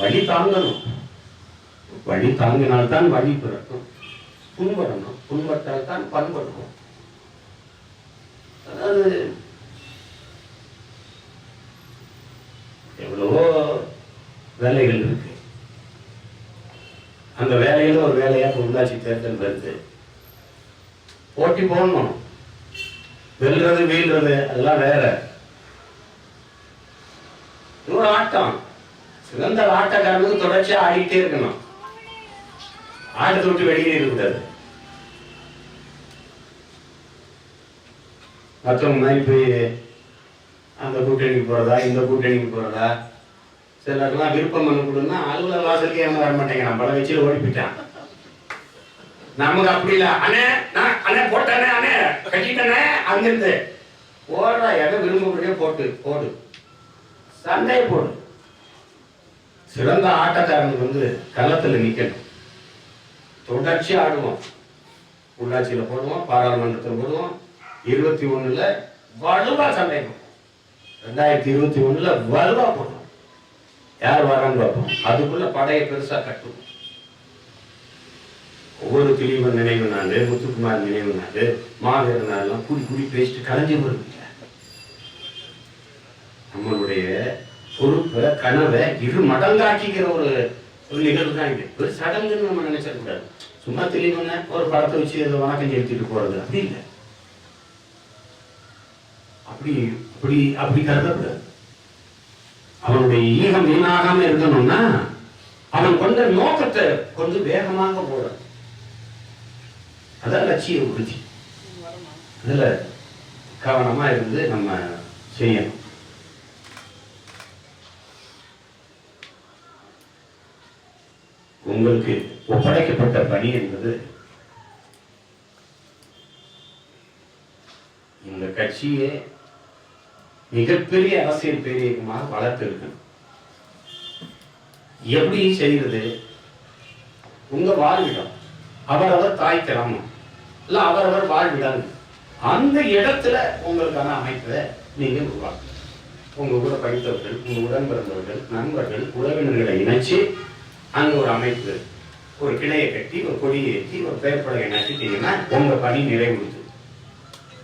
வழி தாங்கணும். வழி தாங்கினால்தான் வழி பிறக்கும். புண்படணும். புண்பட்டால் தான் பண்படுவோம் அதாவது எவ்வளவோ வேலைகள் இருக்கு. அந்த வேலையில ஒரு வேலையா இப்ப உள்ளாட்சி தேர்தல் வருது. போட்டி போடணும். வெல்றது வீழ்றது அதெல்லாம் வேற. இன்னொரு ஆட்டம். சிறந்த ஆட்டக்காரனுக்கு தொடர்ச்சியா ஆடிட்டே இருக்கணும். ஆட்டத்தை விட்டு வெளியே இருக்கக்கூடாது மற்றவங்க மாதிரி போய் அந்த கூட்டணிக்கு போறதா இந்த கூட்டணிக்கு போறதா சிலருக்குலாம் விருப்பம் பண்ண கொடுன்னா அலுவலக வாசலுக்கு ஏமா வர மாட்டேங்கிறான் பல வச்சு ஓடி போயிட்டான் நமக்கு அப்படி இல்லை. அண்ணே நான் அண்ணே போட்டானே அண்ணே கட்டிட்டனே அங்கிருந்து. போடுறா எதை விரும்பக்கூடிய போட்டு போடு. சண்டையை போடு. சிறந்த ஆட்டக்காரனுக்கு வந்து களத்தில் நிக்கணும். தொடர்ச்சி ஆடுவோம் உள்ளாட்சியில் போடுவோம் பாராளுமன்றத்தில் போடுவோம் இருபத்தி ஒண்ணுல வலுவாக சண்டை போடுவோம் ரெண்டாயிரத்தி இருபத்தி ஒண்ணுல வலுவாக போடுவோம் யார் வரான்னு பார்ப்போம். அதுக்குள்ள படையை பெருசாக கட்டுவோம். ஒவ்வொரு திலீபன் நினைவு நாள் முத்துக்குமார் நினைவு நாள் மாவீர நாள்லாம் கூடி கூடி பேசிட்டு கலைஞ்சி வருது பொறுப்பை கனவை இரு மடங்காக்கிக்கிற ஒரு ஒரு நிகழ்வு தான் இது. ஒரு சடங்குன்னு நம்ம நினைச்சிடக்கூடாது சும்மா திலீபன ஒரு படத்தை வச்சு அதை வணக்கம் செலுத்திட்டு போறது. அப்படி இல்லை. அப்படி அப்படி அப்படி கருதக்கூடாது. அவனுடைய ஈகம் வீணாகாம இருக்கணும்னா அவன் கொண்ட நோக்கத்தை கொஞ்சம் வேகமாக போடணும் அதான் லட்சிய உறுதி. அதுல கவனமா இருந்து நம்ம செய்யணும். உங்களுக்கு ஒப்படைக்கப்பட்ட பணி என்பது இந்த கட்சியை மிகப்பெரிய அரசியல் பேரியக்கமாக வளர்த்திருக்கு எப்படி செய்யறது உங்க வாழ்விடம். அவரவர் தாய் கிராமம் இல்ல அவரவர் வாழ்விடம். அந்த இடத்துல உங்களுக்கான அமைப்பை நீங்க உருவாக்கணும். உங்க கூட படித்தவர்கள் உங்க உடன் பிறந்தவர்கள் நண்பர்கள் உறவினர்களை இணைச்சு அங்க ஒரு அமைப்பு ஒரு கிளையை கட்டி ஒரு கொடியை ஏற்றி ஒரு பேர்பலகை நட்டிட்டீங்கன்னா உங்க பணி நிறைவுறுது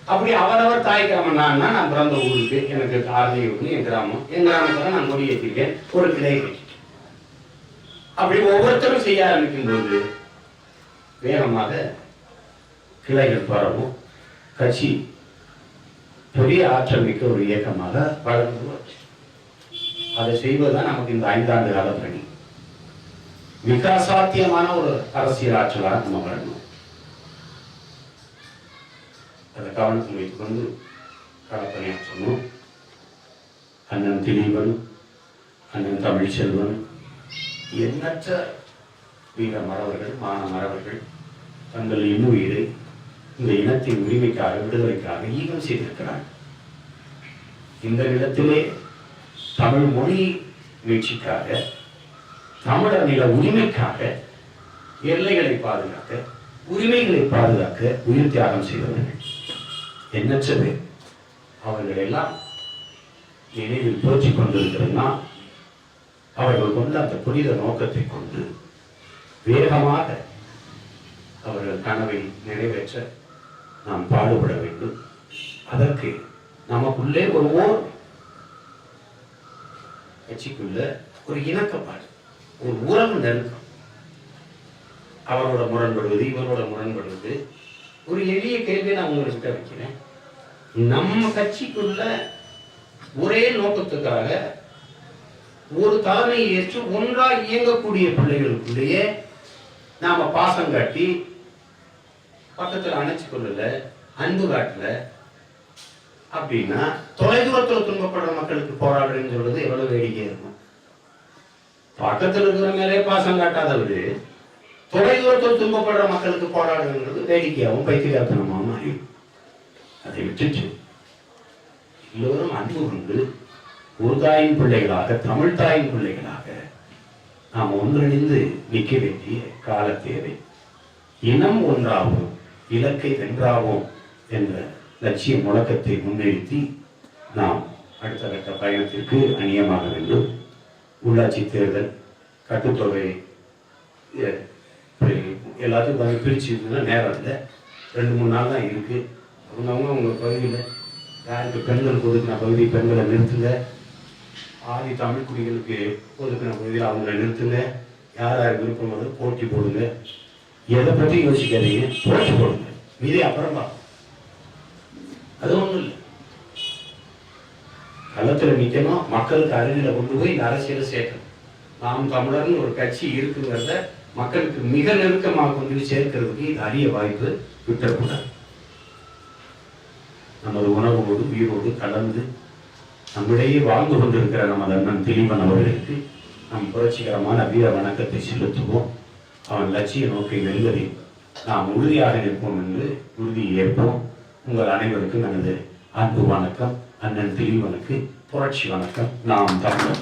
அப்படி அவரவர் தாய் கிராமம் நான் நான் பிறந்த ஊருக்கு எனக்கு ஆர்ஜி ஊருக்கு என் கிராமம். என் கிராமத்தில் நான் கொடி ஏற்றிருக்கேன் ஒரு கிளையை கட்டிட்டேன் அப்படி ஒவ்வொருத்தரும் செய்ய ஆரம்பிக்கும் போது வேகமாக கிளைகள் பரவும். கட்சி பெரிய ஆற்றல் மிக்க ஒரு இயக்கமாக வளர்ந்து அதை செய்வதுதான் நமக்கு இந்த ஐந்தாண்டு கால பணி மிக அசாத்தியமான ஒரு அரசியல் ஆற்றலாக நம்ம வரணும் அதை கவனத்தில் வைத்துக்கொண்டு களப்பணியாற்றணும் அண்ணன் திலீபன் அண்ணன் தமிழ்ச்செல்வன் எண்ணற்ற வீர மறவர்கள் மான மறவர்கள் தங்கள் இன்னுயிரை இந்த இனத்தின் உரிமைக்காக விடுதலைக்காக ஈகம் செய்திருக்கிறார்கள். இந்த நிலத்திலே தமிழ் மொழி வீழ்ச்சிக்காக தமிழர் நில உரிமைக்காக எல்லைகளை பாதுகாக்க உரிமைகளை பாதுகாக்க உயிர் தியாகம் செய்தவர்கள். எண்ணற்ற பேர் அவர்கள் எல்லாம் நினைவில் போற்றி கொண்டிருக்கிறதுனா அவர்கள் கொண்ட அந்த புனித நோக்கத்தை கொண்டு வேகமாக அவர்கள் கனவை நிறைவேற்ற நாம் பாடுபட வேண்டும். அதற்கு நமக்குள்ளே ஒரு ஓர் கட்சிக்குள்ள ஒரு இணக்கப்பாடு. ஒரு உறவு அவரோட முரண்படுவது இவரோட முரண்படுவது. ஒரு எளிய கேள்வியை நான் உங்கள்கிட்ட வைக்கிறேன். நம்ம கட்சிக்குள்ள ஒரே நோக்கத்துக்காக ஒரு தலைமையை ஏற்று ஒன்றா இயங்கக்கூடிய பிள்ளைகளுக்குள்ளேயே நாம பாசம் காட்டி பக்கத்தில் அணைச்சு கொள்ளல அன்பு காட்டல அப்படின்னா தொலைதூரத்தில் துன்பப்படுற மக்களுக்கு போராடுறேன்னு சொல்றது எவ்வளவு வேடிக்கை இருக்கும். பக்கத்தில் இருக்கிற மேலே பாசம் காட்டாதவரு தொலைதூரத்தில் துன்பப்படுற மக்களுக்கு போராடுங்கிறது வேடிக்கையாகவும் பைத்தியகார்த்தனமாகவும் மாறி அதை விட்டுச்சு எல்லோரும் அன்பு கொண்டு ஒரு தாயின் பிள்ளைகளாக தமிழ் தாயின் பிள்ளைகளாக நாம் ஒன்றிணைந்து நிற்க வேண்டிய கால தேவை. இனம் ஒன்றாகும் இலக்கை வென்றாவோம் என்ற லட்சிய முழக்கத்தை முன்னிறுத்தி நாம் அடுத்த கட்ட பயணத்திற்கு அணியமாக வேண்டும். உள்ளாட்சி தேர்தல் கட்டுத்தொகை எ- இப்படி எல்லாத்தையும் கொஞ்சம் நேரம் இல்லை. ரெண்டு மூணு நாள் தான் இருக்குது அவங்கவுங்க அவங்க பகுதியில் யாருக்கு பெண்களுக்கு ஒதுக்கின பகுதி பெண்களை நிறுத்துங்க. ஆதி தமிழ் குடிகளுக்கு ஒதுக்கின பகுதியில் அவங்கள நிறுத்துங்க. யார் யார் விருப்பம் வந்து போட்டி போடுங்க. எதை பற்றி யோசிக்காதீங்க போட்டி போடுங்க. மீதி அப்புறம் அது ஒன்றும் இல்லை. களத்தில் நிற்கணும் மக்களுக்கு அருகில் கொண்டு போய் இந்த அரசியலை சேர்க்கணும். நாம் தமிழர்னு ஒரு கட்சி இருக்குங்கிறத மக்களுக்கு மிக நெருக்கமாக கொண்டு போய் சேர்க்கிறதுக்கு இது அரிய வாய்ப்பு விட்டுறக்கூடாது நமது உணவோடு உயிரோடு கலந்து நம்மிடையே வாழ்ந்து கொண்டிருக்கிற நமது அண்ணன் திலீபன் அவர்களுக்கு நம் புரட்சிகரமான வீர வணக்கத்தை செலுத்துவோம். அவன் லட்சிய நோக்கை வெல்வதில் நாம் உறுதியாக நிற்போம் என்று உறுதி ஏற்போம். உங்கள் அனைவருக்கும் எனது அன்பு வணக்கம் அண்ணன் தெளிவனுக்கு புரட்சி வணக்கம். நாம் தமிழர்.